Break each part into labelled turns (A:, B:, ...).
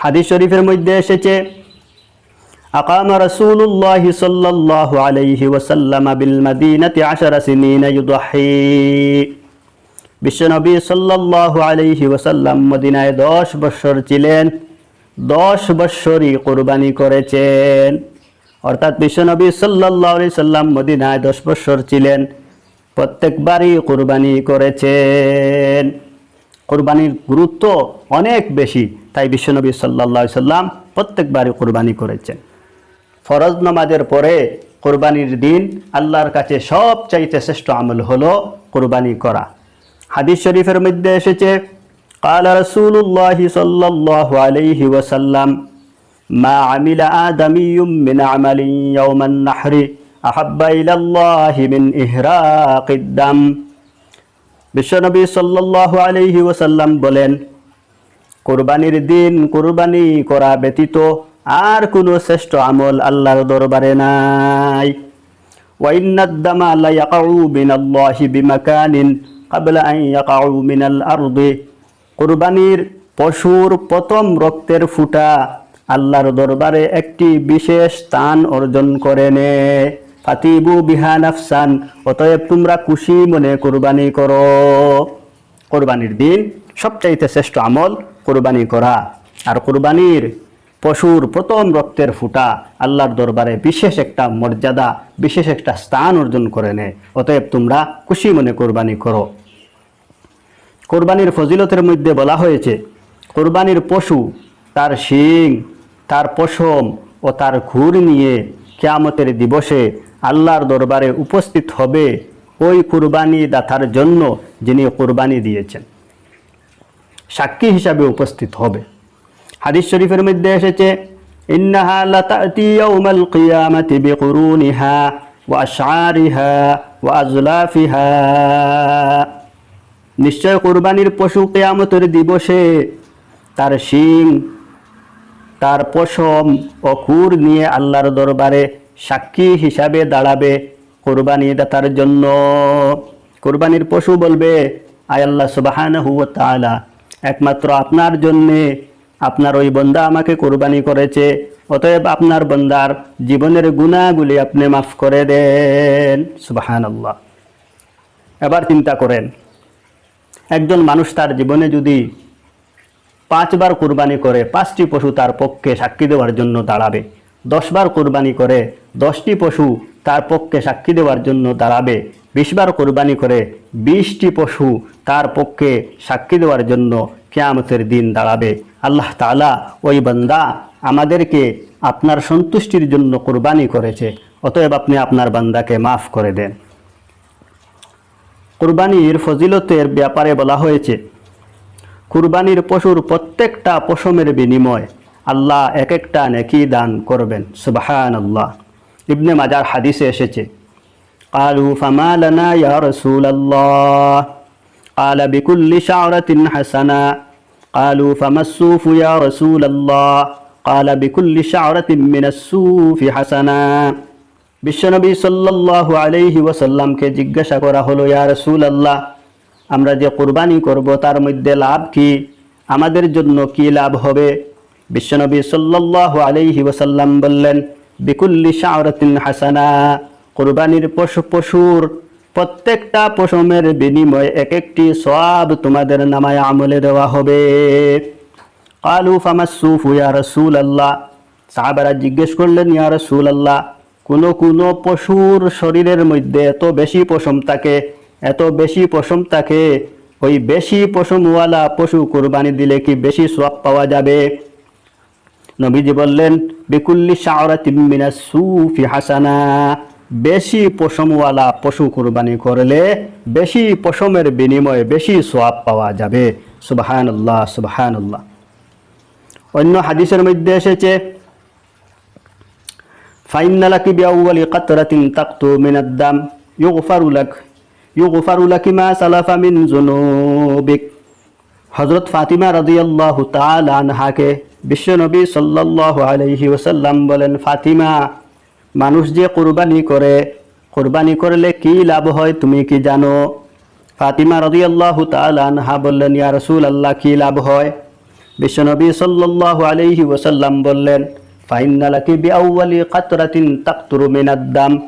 A: হাদিস শরীফের মধ্যে এসেছে أقام رسول الله صلى الله عليه وسلم بالمدينة عشر سنين يضحي বিশ্বনবী সাল্লাল্লাহু আলাইহি ওয়াসাল্লাম মদিনায় দশ বৎসর ছিলেন দশ বৎসরই কোরবানি করেছেন অর্থাৎ বিশ্বনবী সাল্লাল্লাহু আলাইহি সাল্লাম মদিনায় দশ বৎসর ছিলেন প্রত্যেকবারই কোরবানি করেছেন কোরবানির গুরুত্ব অনেক বেশি তাই বিশ্বনবী সাল্লাল্লাহু আলাইহি সাল্লাম প্রত্যেকবারই কোরবানি করেছেন ফরজ নামাজের পরে কোরবানির দিন আল্লাহর কাছে সবচাইতে শ্রেষ্ঠ আমল হলো কোরবানি করা হাদিস শরীফের মধ্যে এসেছে قال رسول الله صلى الله عليه وسلم ما عمل آدمي من عمل يوم النحر أحب إلى الله من إهراق الدم বিশ্বনবী সাল্লাল্লাহু আলাইহি ওয়াসাল্লাম বলেন কোরবানির দিন কোরবানি করা ব্যতীত আর কোনো শ্রেষ্ঠ আমল আল্লাহর দরবারে নাই। ওয়াইন্নাদ্দামা লা ইয়াকাউ মিনাল্লাহি বিমাকানিন ক্বাবলা আন ইয়াকাউ মিনাল আরদি। কোরবানির পশুর প্রথম রক্তের ফুটা আল্লাহর দরবারে একটি বিশেষ স্থান অর্জন করে নে। ফাতিবু বিহা নাফসান, অতএব তোমরা খুশি মনে কোরবানি করো। কোরবানির দিন সবচাইতে শ্রেষ্ঠ আমল কোরবানি করা। আর কোরবানির পশুর প্রথম রক্তের ফুটা আল্লাহর দরবারে বিশেষ একটা মর্যাদা, বিশেষ একটা স্থান অর্জন করে নেয়। অতএব তোমরা খুশি মনে কোরবানি করো। কোরবানির ফজিলতের মধ্যে বলা হয়েছে, কোরবানির পশু তার শিং, তার পশম ও তার ঘুর নিয়ে কেয়ামতের দিবসে আল্লাহর দরবারে উপস্থিত হবে ওই কুরবানি দাতার জন্য যিনি কোরবানি দিয়েছেন। সাক্ষী হিসাবে উপস্থিত হবে। হাদিস শরীফের মধ্যে এসেছে নিশ্চয় কোরবানির পশু কেয়ামতের দিবসে তার শিং, তার পশম ও খুর নিয়ে আল্লাহর দরবারে সাক্ষী হিসাবে দাঁড়াবে কোরবানি দাতার জন্য। কোরবানির পশু বলবে, আয় আল্লাহ সুবাহান তাআলা একমাত্র আপনার জন্যে আপনার ওই বন্দা আমাকে কোরবানি করেছে। অতএব আপনার বন্দার জীবনের গুণাগুলি আপনি মাফ করে দেন। সুবাহান আল্লাহ এবার চিন্তা করেন, একজন মানুষ তার জীবনে যদি পাঁচবার কোরবানি করে, পাঁচটি পশু তার পক্ষে সাক্ষী দেওয়ার জন্য দাঁড়াবে। দশবার কোরবানি করে দশটি পশু তার পক্ষে সাক্ষী দেওয়ার জন্য দাঁড়াবে। বিশবার কোরবানি করে বিশটি পশু তার পক্ষে সাক্ষী দেওয়ার জন্য কেয়ামতের দিন দাঁড়াবে। আল্লাহ তালা ওই বান্দা আমাদেরকে আপনার সন্তুষ্টির জন্য কোরবানি করেছে। অতএব আপনি আপনার বান্দাকে মাফ করে দেন। কোরবানির ফজিলতের ব্যাপারে বলা হয়েছে, কুরবানির পশুর প্রত্যেকটা পশমের বিনিময় আল্লাহ এক একটা নেকি দান করবেন সুবাহান আল্লাহ ইবনে মাজার হাদিসে এসেছে কালু ফামা লানা ইয়া রসুল আল্লাহ قال بكل شعرة حسنة قالوا فما الصوف يا رسول الله قال بكل شعرة من الصوف حسنة বিশ্বনবী সাল্লাল্লাহু আলাইহি ওয়াসাল্লামকে জিজ্ঞাসা করা হলো ইয়া রসুল আল্লাহ আমরা যে কোরবানি করব তার মধ্যে লাভ কি আমাদের জন্য কি লাভ হবে বিশ্বনবী সাল্লাল্লাহু আলাইহি ওয়াসাল্লাম বললেন, বিকুল্লি শাওরাতিন হাসানা, কোরবানির পশু পশুর প্রত্যেকটা পশমের বিনিময়ে এক একটি সওয়াব তোমাদের নামায় আমলে দেওয়া হবে। কালু ফামাসুফ ইয়া রাসূল আল্লাহ সাহাবারা জিজ্ঞেস করলেন, ইয়া রাসূল আল্লাহ কোনো কোনো পশুর শরীরের মধ্যে এত বেশি পশম থাকে, এত বেশি পশম থাকে, ওই বেশি পশমওয়ালা পশু কোরবানি দিলে কি বেশি সোয়াব পাওয়া যাবে? নবীজি বললেন, বিকুল্লি শাওরাতিন মিনাস সুফি হাসানা। বেশি পশমওয়ালা পশু কোরবানি করলে বেশি পশমের বিনিময়ে বেশি সোয়াব পাওয়া যাবে। সুবহানাল্লাহ সুবহানাল্লাহ। অন্য হাদিসের মধ্যে এসেছে ফাইন লাকি বিআউয়ালি কাতরাতিন তাকতু মিনাদ দাম, ইউগফারু লাক, ইউগফারু লাকি মা সালাফা মিন যুনুবিক হযরত ফাতিমা রাদিয়াল্লাহু তাআলা আনহাকে বিশ্বনবী সাল্লাল্লাহু আলাইহি ওয়াসাল্লাম বলেন, ফাতিমা, মানুষ যে কুরবানি করে, কুরবানি করলে কি লাভ হয় তুমি কি জানো? ফাতিমা রাদিয়াল্লাহু তাআলা আনহা বললেন, ইয়া রসুল আল্লাহ কি লাভ হয়? বিশ্বনবী সাল্লাল্লাহু আলাইহি ওয়াসাল্লাম বললেন মিনাদ-দাম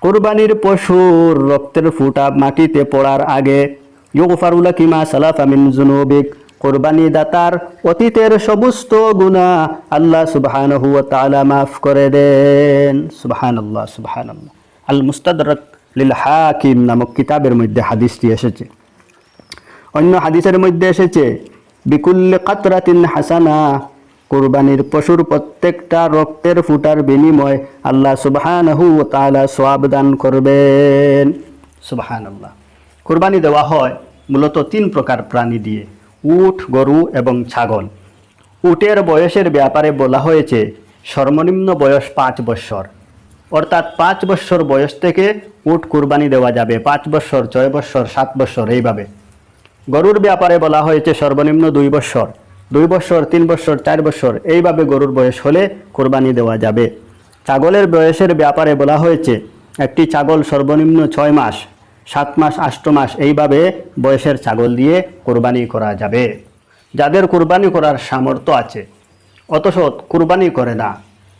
A: কুরবানির পশুর রক্তের ফুটা মাটিতে পড়ার আগে ইউগফারুলা কিমা সালাফা মিন জুনুবিক কোরবানি দাতার অতীতের সমস্ত গুনাহ আল্লাহ সুবহানাহু ওয়া তাআলা মাফ করে দেন। সুবহানাল্লাহ সুবহানাল্লাহ। আল মুস্তাদরাক লিল হাকিম নামক কিতাবের মধ্যে হাদিসটি এসেছে। অন্য হাদিসের মধ্যে এসেছে, বিকুল্লে কাতরাতিন হাসানা, কুরবানির পশুর প্রত্যেকটা রক্তের ফুটার বিনিময় আল্লাহ সুবহানাহু ওয়া তাআলা সওয়াব দান করবেন। সুবহানাল্লাহ। কুরবানি দেওয়া হয় মূলত তিন প্রকার প্রাণী দিয়ে, উট, গরু এবং ছাগল। উটের বয়সের ব্যাপারে বলা হয়েছে, সর্বনিম্ন বয়স পাঁচ বৎসর। অর্থাৎ পাঁচ বৎসর বয়স থেকে উট কুরবানি দেওয়া যাবে, পাঁচ বৎসর, ছয় বৎসর, সাত বৎসর, এইভাবে। গরুর ব্যাপারে বলা হয়েছে, সর্বনিম্ন দুই বৎসর। দুই বৎসর, তিন বৎসর, চার বৎসর, এইভাবে গরুর বয়স হলে কোরবানি দেওয়া যাবে। ছাগলের বয়সের ব্যাপারে বলা হয়েছে, একটি ছাগল সর্বনিম্ন ছয় মাস সাত মাস, আষ্ট মাস এইভাবে বয়সের ছাগল দিয়ে কোরবানি করা যাবে। যাদের কোরবানি করার সামর্থ্য আছে, অথচ কোরবানি করে না,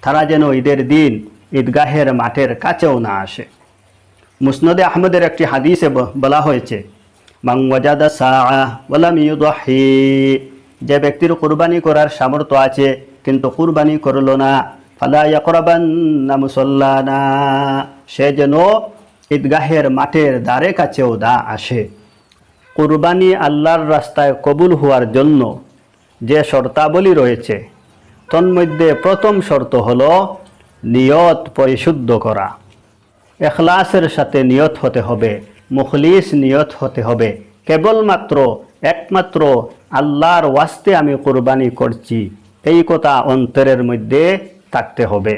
A: তারা যেন ঈদের দিন ঈদগাহের মাঠের কাছেও না আসে। মুসনদে আহমদের একটি হাদিসে বলা হয়েছে যে ব্যক্তির কুরবানি করার সামর্থ্য আছে, কিন্তু কুরবানি করল না, ফালা ইয়াকরাবান্না মুসাল্লানা সে যেন ঈদগাহের মাঠের দ্বারে কাছেও দা আসে। কুরবানি আল্লাহর রাস্তায় কবুল হওয়ার জন্য যে শর্তাবলী রয়েছে, তন্মধ্যে প্রথম শর্ত হল নিয়ত পরিশুদ্ধ করা। এখলাসের সাথে নিয়ত হতে হবে, মুখলিস নিয়ত হতে হবে। কেবলমাত্র, একমাত্র আল্লাহর ওয়াস্তে আমি কোরবানি করছি, এই কথা অন্তরের মধ্যে থাকতে হবে।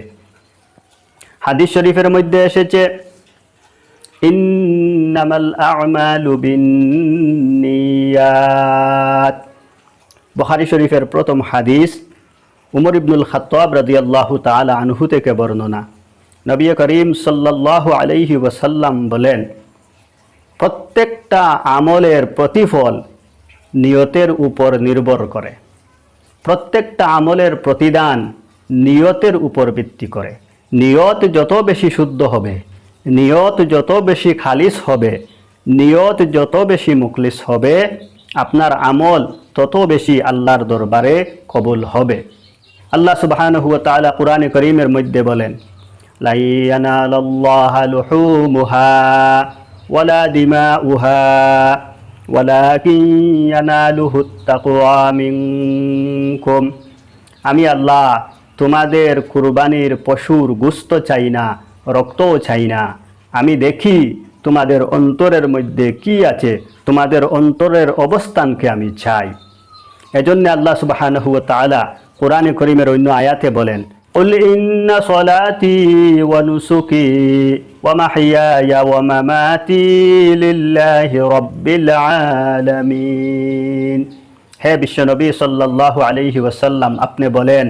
A: হাদিস শরীফের মধ্যে এসেছে ইন্নামাল আ'মালু বিন্নিয়াত। বুখারী শরীফের প্রথম হাদিস উমর ইবনুল খাত্তাব রাদিয়াল্লাহু তাআলা আনহু থেকে বর্ণনা। নবী করিম সাল্লাল্লাহু আলাইহি ওয়াসাল্লাম বলেন, প্রত্যেকটা আমলের প্রতিফল নিয়তের উপর নির্ভর করে। প্রত্যেকটা আমলের প্রতিদান নিয়তের উপর ভিত্তি করে। নিয়ত যত বেশি শুদ্ধ হবে নিয়ত যত বেশি খালিস হবে, নিয়ত যত বেশি মুখলিস হবে, আপনার আমল তত বেশি আল্লাহর দরবারে কবুল হবে। আল্লাহ সুবহানাহু ওয়া তাআলা কোরআনে করিমের মধ্যে বলেন আমি আল্লাহ তোমাদের কুরবানির পশুর গুস্ত চাই না রক্তও চাই না আমি দেখি তোমাদের অন্তরের মধ্যে কি আছে তোমাদের অন্তরের অবস্থানকে আমি চাই এজন্য আল্লাহ সুবহানাহু ওয়া তাআলা কোরআনে করিমের অন্য আয়াতে বলেন قل إن صلاتي ونسكي ومحياي ومماتي لله رب العالمين হে বিশ্বনবী সাল্লাল্লাহু আলাইহি ওয়াসাল্লাম আপনি বলেন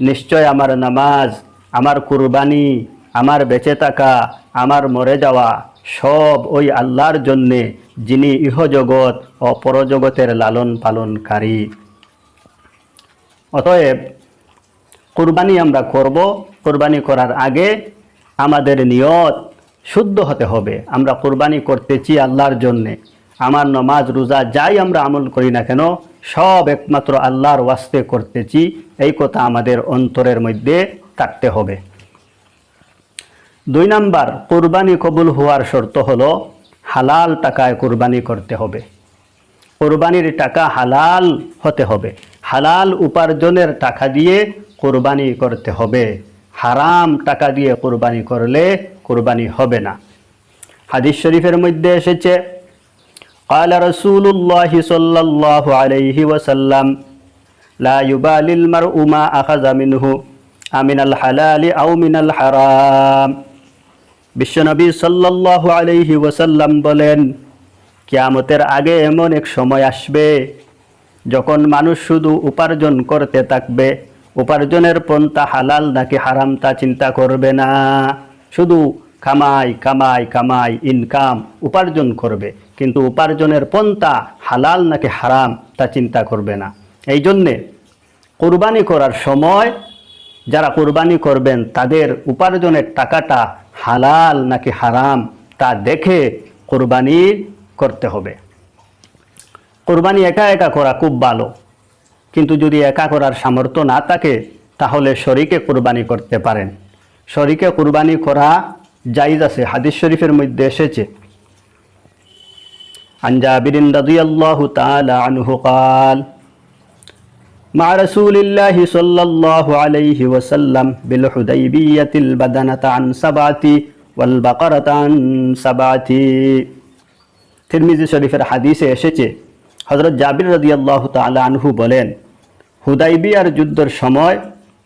A: নিশ্চয় আমার নামাজ আমার কুরবানি আমার বেঁচে থাকা, আমার মরে যাওয়া সব ওই আল্লাহর জন্যে যিনি ইহজগৎ ও পরজগতের লালন পালনকারী। অতএব কুরবানি আমরা করব। কুরবানি করার আগে আমাদের নিয়ত শুদ্ধ হতে হবে। আমরা কুরবানি করতেছি আল্লাহর জন্যে। আমার নমাজ, রোজা যাই আমরা আমল করি না কেন, সব একমাত্র আল্লাহর ওয়াস্তে করতেছি। এই কথা আমাদের অন্তরের মধ্যে থাকতে হবে। দুই নাম্বার কোরবানি কবুল হওয়ার শর্ত হলো হালাল টাকায় কোরবানি করতে হবে কোরবানির টাকা হালাল হতে হবে হালাল উপার্জনের টাকা দিয়ে কোরবানি করতে হবে হারাম টাকা দিয়ে কোরবানি করলে কোরবানি হবে না হাদিস শরীফের মধ্যে এসেছে قال رسول الله صلى الله عليه وسلم لا يبالي المرء ما أخذ منه أمن الحلال أو من الحرام বিশ্বনবী সাল্লাল্লাহু আলাইহি ওয়াসাল্লাম বলেন, কিয়ামতের আগে এমন এক সময় আসবে যখন মানুষ শুধু উপার্জন করতে থাকবে, উপার্জনের পন্থা হালাল নাকি হারাম তা চিন্তা করবে না। শুধু কামাই কামাই কামাই ইনকাম উপার্জন করবে, কিন্তু উপার্জনের পন্থা হালাল নাকি হারাম তা চিন্তা করবে না। এই জন্যে কোরবানি করার সময় যারা কোরবানি করবেন, তাদের উপার্জনের টাকাটা হালাল নাকি হারাম তা দেখে কোরবানি করতে হবে কোরবানি একা একা করা খুব ভালো কিন্তু যদি একা করার সামর্থ্য না থাকে তাহলে শরীকে কোরবানি করতে পারেন শরীকে কোরবানি করা জাইজ আছে হাদিস শরীফের মধ্যে এসেছে عن جابر رضي الله تعالى عنه قال مع رسول الله صلى الله عليه وسلم بالحديبية البدنة عن سبعة والبقرة عن سبعة তিরমিজি শরীফের হাদিসে এসেছে হজরত জাবির রদিয়াল্লাহ তালা আনহু বলেন হুদাইবিয়ার যুদ্ধের সময়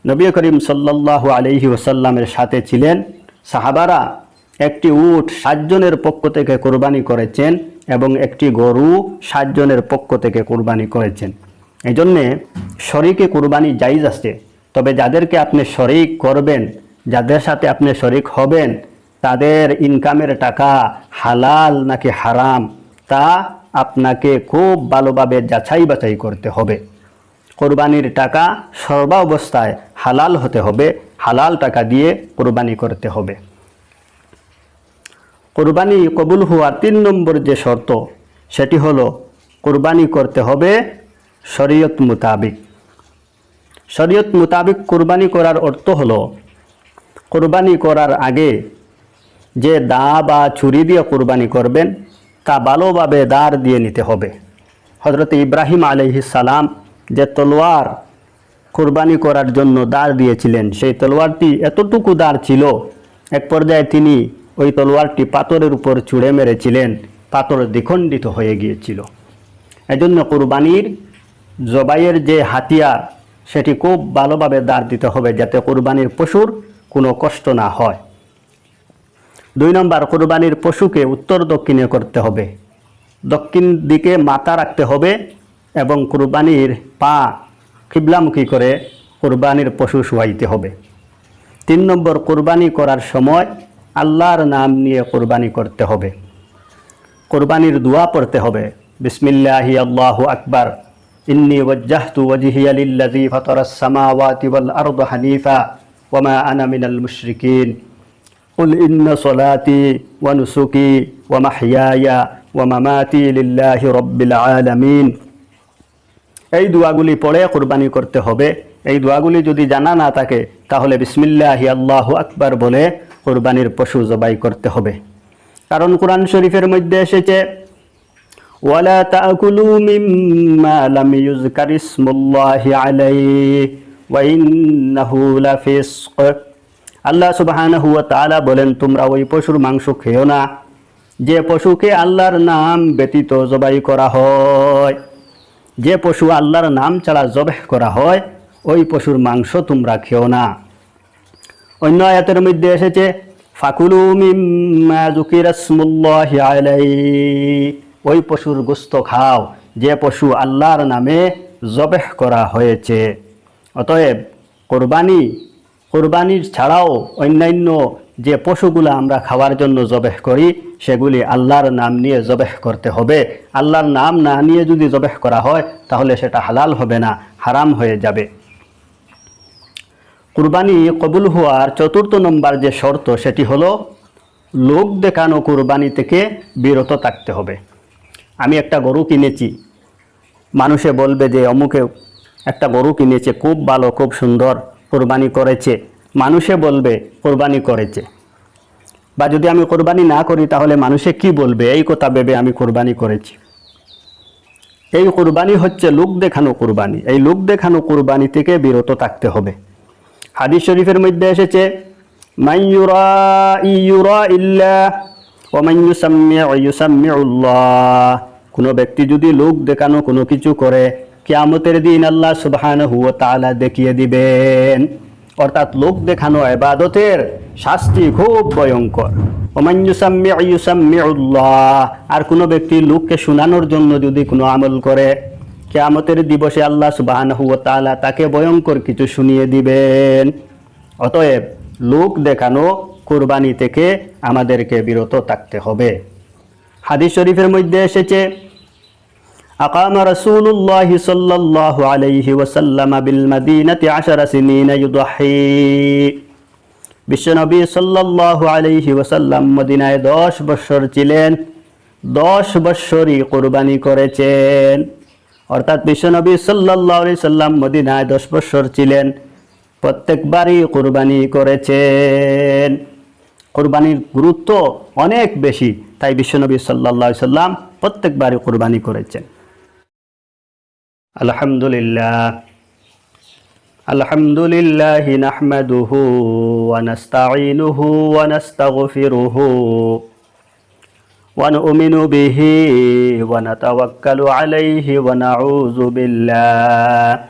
A: নবী করিম সাল্লাল্লাহু আলহি ওসাল্লামের সাথে ছিলেন সাহাবারা একটি উট সাতজনের পক্ষ থেকে কোরবানি করেছেন এবং একটি গরু সাতজনের পক্ষ থেকে কোরবানি করেছেন এই জন্যে শরিকে কোরবানি জাইজ আছে। তবে যাদেরকে আপনি শরিক করবেন, যাদের সাথে আপনি শরিক হবেন, তাদের ইনকামের টাকা হালাল নাকি হারাম, তা আপনাকে খুব ভালোভাবে যাচাই বাছাই করতে হবে। কোরবানির টাকা সর্বাবস্থায় হালাল হতে হবে, হালাল টাকা দিয়ে কোরবানি করতে হবে। কোরবানি কবুল হওয়ার তিন নম্বর যে শর্ত, সেটি হলো কোরবানি করতে হবে শরীয়ত মোতাবিক। শরীয়ত মোতাবিক কোরবানি করার অর্থ হলো, কোরবানি করার আগে যে দা বা ছুরি দিয়ে কোরবানি করবেন, তা ভালোভাবে দাঁড় দিয়ে নিতে হবে। হজরত ইব্রাহিম সালাম যে তলোয়ার কোরবানি করার জন্য দাঁড় দিয়েছিলেন, সেই তলোয়ারটি এতটুকু দাঁড় ছিল, এক পর্যায়ে তিনি ওই তলোয়ারটি পাথরের উপর ছুঁড়ে মেরেছিলেন, পাথর দ্বিখণ্ডিত হয়ে গিয়েছিল। এজন্য কোরবানির জবাইয়ের যে হাতিয়ার, সেটি খুব ভালোভাবে দাঁড় দিতে হবে যাতে কোরবানির পশুর কোনো কষ্ট না হয়। দুই নম্বর, কোরবানির পশুকে উত্তর দক্ষিণে করতে হবে। দক্ষিণ দিকে মাথা রাখতে হবে এবং কোরবানির পা খিবলামুখী করে কোরবানির পশু শুয়াইতে হবে। তিন নম্বর, কোরবানি করার সময় আল্লাহর নাম নিয়ে কোরবানি করতে হবে। কোরবানির দোয়া পড়তে হবে। বিসমিল্লাহি আল্লাহু আকবার। ইন্নি ওয়াজ্জাহতু ওয়াজহিয়া লিল্লাযী ফাতারাস সামাওয়াতি ওয়াল আরদা হানিফা ওয়ামা আনা মিনাল মুশরিকিন قل إن صلاتي ونسكي ومحياي ومماتي لله رب العالمين এই দোয়াগুলি পড়ে কোরবানি করতে হবে এই দোয়াগুলি যদি জানা না থাকে তাহলে বিসমিল্লাহি আল্লাহ আকবার বলে কোরবানির পশু জবাই করতে হবে কারণ কোরআন শরীফের মধ্যে এসেছে ওয়ালা তাকুলু মিম্মা লাম ইউযকার ইসমুল্লাহি আলাইহি ওয়া ইন্নাহু লাফিসক। আল্লাহ সুবহানাহু ওয়া তাআলা বলেন, তোমরা ওই পশুর মাংস খেও না। যে পশুকে আল্লাহর নাম ব্যতীত জবাই করা হয়, যে পশু আল্লাহর নাম ছাড়া জবেহ করা হয়, ওই পশুর মাংস তোমরা খেও না। অন্য আয়াতের মধ্যে এসেছে, ফাকুলু মিম্মা যুকিরাসমুল্লাহি আলাইহি। ওই পশুর গোস্ত খাও, যে পশু আল্লাহর নামে জবেহ করা হয়েছে। অতএব কোরবানি কোরবানির ছাড়াও অন্যান্য যে পশুগুলো আমরা খাওয়ার জন্য জবেহ করি, সেগুলি আল্লাহর নাম নিয়ে জবেহ করতে হবে। আল্লাহর নাম না নিয়ে যদি জবেহ করা হয়, তাহলে সেটা হালাল হবে না, হারাম হয়ে যাবে। কুরবানি কবুল হওয়ার চতুর্থ নম্বর যে শর্ত, সেটি হলো, লোক দেখানো কুরবানি থেকে বিরত থাকতে হবে। আমি একটা গরু কিনেছি। মানুষে বলবে যে, অমুকে একটা গরু কিনেছে, খুব ভালো, খুব সুন্দর, কোরবানি করেছে। মানুষে বলবে, কোরবানি করেছে। বা যদি আমি কোরবানি না করি, তাহলে মানুষে কি বলবে? এই কথা ভেবে আমি কোরবানি করেছি। এই কোরবানি হচ্ছে লোক দেখানো কোরবানি। এই লোক দেখানো কোরবানি থেকে বিরত থাকতে হবে। হাদিস শরীফের মধ্যে এসেছে মাইয়ুরা ইউরা ইল্লা ও মাইয়ুসাম্মিউ ইউসাম্মিউল্লাহ। কোনো ব্যক্তি যদি লোক দেখানো কোনো কিছু করে, কিয়ামতের দিন আল্লাহ সুবহানাহু ওয়া তাআলা দেখিয়ে দিবেন। অর্থাৎ লোক দেখানো ইবাদতের শাস্তি খুব ভয়ঙ্কর। আর কোনো ব্যক্তি লোককে শোনানোর জন্য যদি কোনো আমল করে, কেয়ামতের দিবসে আল্লাহ সুবহানাহু ওয়া তাআলা তাকে ভয়ঙ্কর কিছু শুনিয়ে দিবেন। অতএব লোক দেখানো কোরবানি থেকে আমাদেরকে বিরত থাকতে হবে। হাদিস শরীফের মধ্যে এসেছে أقام رسول الله صلى الله عليه وسلم بالمدينة عشر سنين يضحي বিশ্বনবী সাল্লাহ আলাইহি ওয়াসাল্লাম মদিনায় দশ বৎসর ছিলেন দশ বৎসরই কোরবানি করেছেন অর্থাৎ বিশ্বনবী সাল্লাহ আলি সাল্লাম মদিনায় দশ বৎসর ছিলেন প্রত্যেকবারই কোরবানি করেছেন কোরবানির গুরুত্ব অনেক বেশি তাই বিশ্বনবী সাল্লাহ সাল্লাম প্রত্যেকবারই কোরবানি করেছেন আলহামদুলিল্লাহ الحمد لله نحمده ونستعينه ونستغفره ونؤمن به ونتوكل عليه ونعوذ بالله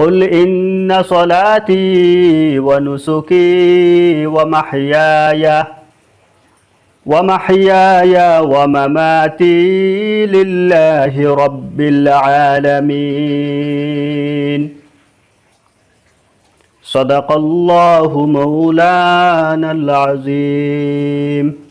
A: قل إن صلاتي ونسكي ومحياي ومحياي ومماتي لله رب العالمين. صدق الله مولانا العظيم.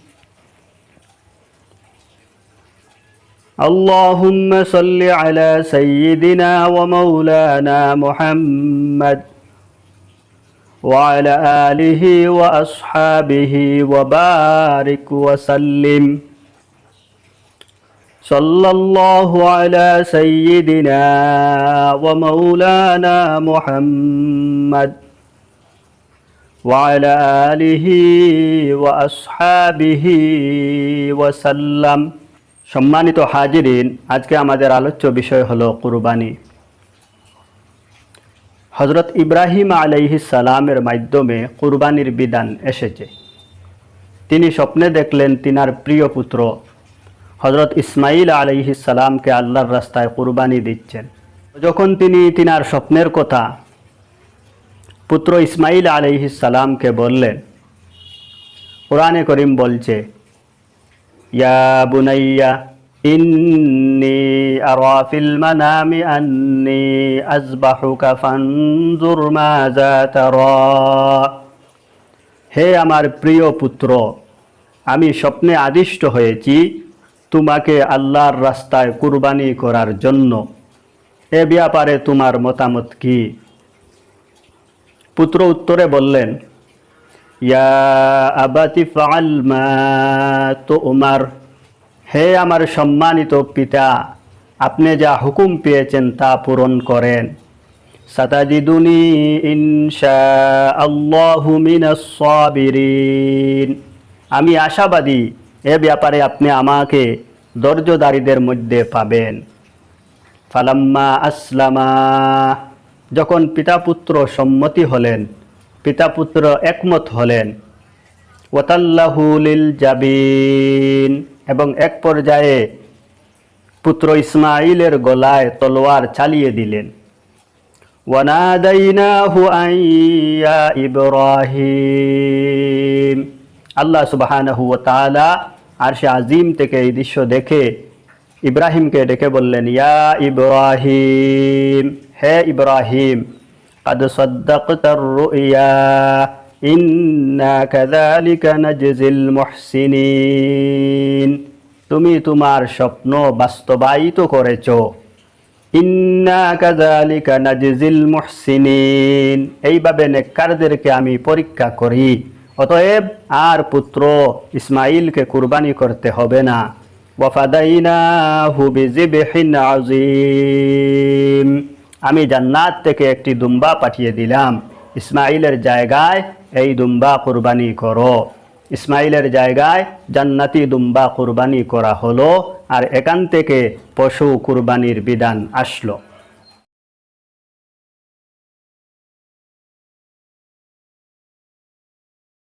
A: اللهم صل على سيدنا ومولانا محمد وعلى آله وأصحابه وبارك وسلم. صلى الله على سيدنا ومولانا محمد وعلى آله وأصحابه وسلم. সম্মানিত হাজিরিন, আজকে আমাদের আলোচ্য বিষয় হলো কুরবানি। হজরত ইব্রাহিম আলাইহি সালামের মাধ্যমে কুরবানির বিধান এসেছে। তিনি স্বপ্নে দেখলেন তিনার প্রিয় পুত্র হজরত ইসমাইল আলাইহি সালামকে আল্লাহর রাস্তায় কুরবানি দিচ্ছেন। যখন তিনি তিনার স্বপ্নের কথা পুত্র ইসমাইল আলাইহি সালামকে বললেন, কোরআনে করিম বলছে ইয়া বুনাইয়া ইন্নি আরা ফিল মানামি আন্নি আজবাহুকা ফানজুর মাযা তারা হে আমার প্রিয় পুত্র, আমি স্বপ্নে আদিষ্ট হয়েছি তোমাকে আল্লাহর রাস্তায় কুরবানি করার জন্য। এ ব্যাপারে তোমার মতামত কি? পুত্র উত্তরে বললেন ইয়া তো উমার। হে আমার সম্মানিত পিতা, আপনি যা হুকুম পেয়েছেন তা পূরণ করেন। সাতাজিদুনি ইনশা আমি আশাবাদী এ ব্যাপারে আপনি আমাকে ধৈর্যদারীদের মধ্যে পাবেন। ফালাম্মা আসলামা। যখন পিতা পুত্র সম্মতি হলেন পিতা পুত্র একমত হলেন। ওয়াতাল্লাহুলিল জাবিন। এবং এক পর্যায়ে পুত্র ইসমাইলের গলায় তলোয়ার চালিয়ে দিলেন। ইব্রাহিম। আল্লাহ সুবহানাহু তাআলা আরশে আজিম থেকে এই দৃশ্য দেখে ইব্রাহিমকে ডেকে বললেন, ইয়া ইব্রাহিম, হে ইব্রাহিম قد صدقت الرؤيا إنا كذلك نجزي المحسنين তুমি তোমার স্বপ্ন বাস্তবায়িত করেছ ইন্না কাযালিকা নাজিজিল মুহসিনিন এইভাবে নেককারদেরকে আমি পরীক্ষা করি অতএব আর পুত্র ইসমাইলকে কুরবানি করতে হবে না ওয়াফাদাইনাহু বিযিবহিন আযীম আমি জান্নাত থেকে একটি দুম্বা পাঠিয়ে দিলাম। ইসমাইলের জায়গায় এই দুম্বা কুরবানি করো। ইসমাইলের জায়গায় জান্নাতি দুম্বা কুরবানি করা হলো আর এখান থেকে পশু কুরবানির বিধান আসলো।